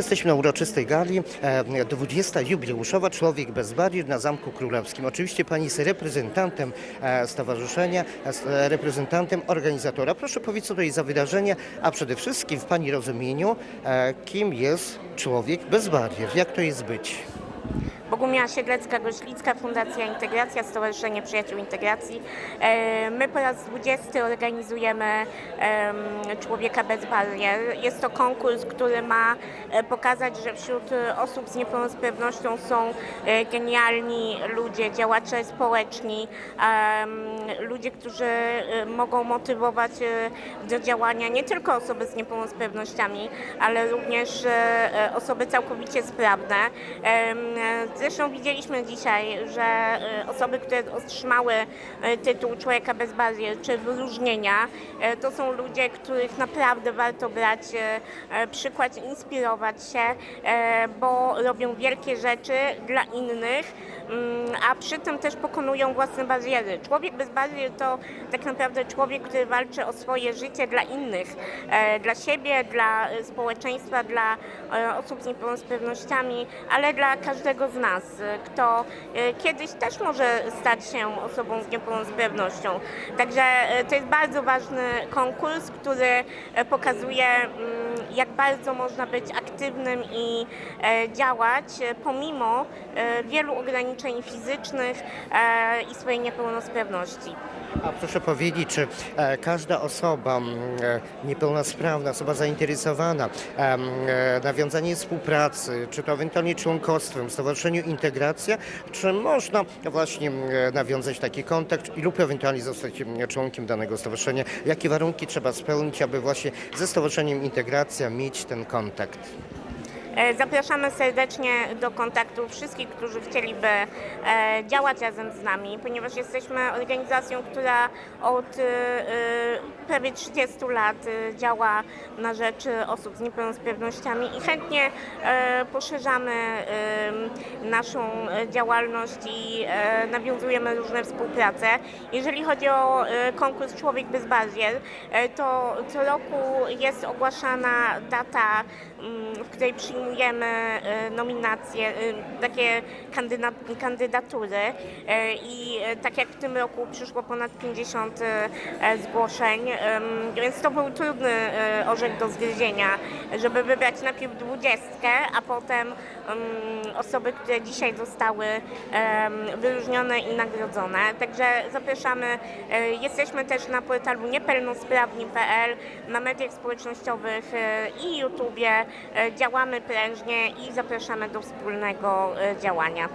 Jesteśmy na uroczystej gali, e, 20. jubileuszowa Człowiek bez barier na Zamku Królewskim. Oczywiście pani jest reprezentantem e, stowarzyszenia, e, e, reprezentantem organizatora. Proszę powiedzieć, co jest za wydarzenie, a przede wszystkim w pani rozumieniu, e, kim jest Człowiek bez barier? Jak to jest być? Bogumiła Siedlecka-Goślicka, Fundacja Integracja, Stowarzyszenie Przyjaciół Integracji. E, My po raz 20 organizujemy em, Człowieka bez barier. Jest to konkurs, który ma e, pokazać, że wśród osób z niepełnosprawnością są e, genialni ludzie, działacze społeczni, ludzie, którzy mogą motywować do działania nie tylko osoby z niepełnosprawnościami, ale również osoby całkowicie sprawne. Zresztą widzieliśmy dzisiaj, że e, osoby, które otrzymały e, tytuł Człowieka bez barier czy wyróżnienia, e, to są ludzie, których naprawdę warto brać przykład, inspirować się, bo robią wielkie rzeczy dla innych, mm, a przy tym też pokonują własne bariery. Człowiek bez barier to tak naprawdę człowiek, który walczy o swoje życie dla innych, dla siebie, dla społeczeństwa, dla osób z niepełnosprawnościami, ale dla każdego z nas, e, kto e, kiedyś też może stać się osobą z niepełnosprawnością. Także e, to jest bardzo ważny konkurs, który e, pokazuje, mm, jak bardzo można być aktywnym i e, działać e, pomimo e, wielu ograniczeń fizycznych i swojej niepełnosprawności. A proszę powiedzieć, czy każda osoba niepełnosprawna, osoba zainteresowana em, nawiązaniem współpracy, czy to ewentualnie członkostwem w Stowarzyszeniu Integracja, czy można właśnie nawiązać taki kontakt lub ewentualnie zostać członkiem danego stowarzyszenia? Jakie warunki trzeba spełnić, aby właśnie ze Stowarzyszeniem Integracja mieć ten kontakt? E, Zapraszamy serdecznie do kontaktu wszystkich, którzy chcieliby e, działać razem z nami, ponieważ jesteśmy organizacją, która od e, prawie 30 lat działa na rzecz osób z niepełnosprawnościami i chętnie poszerzamy naszą działalność i nawiązujemy różne współprace. Jeżeli chodzi o konkurs Człowiek bez barier, to co roku jest ogłaszana data, w której przyjmujemy e, nominacje, e, takie kandyda- kandydatury. E, i tak jak w tym roku przyszło ponad 50 e, e, zgłoszeń, więc to był trudny orzech do zgryzienia, żeby wybrać najpierw dwudziestkę, a potem em, osoby, które dzisiaj zostały wyróżnione i nagrodzone. Także zapraszamy, jesteśmy też na portalu niepełnosprawni.pl, na mediach społecznościowych i YouTubie, działamy prężnie i zapraszamy do wspólnego e, działania.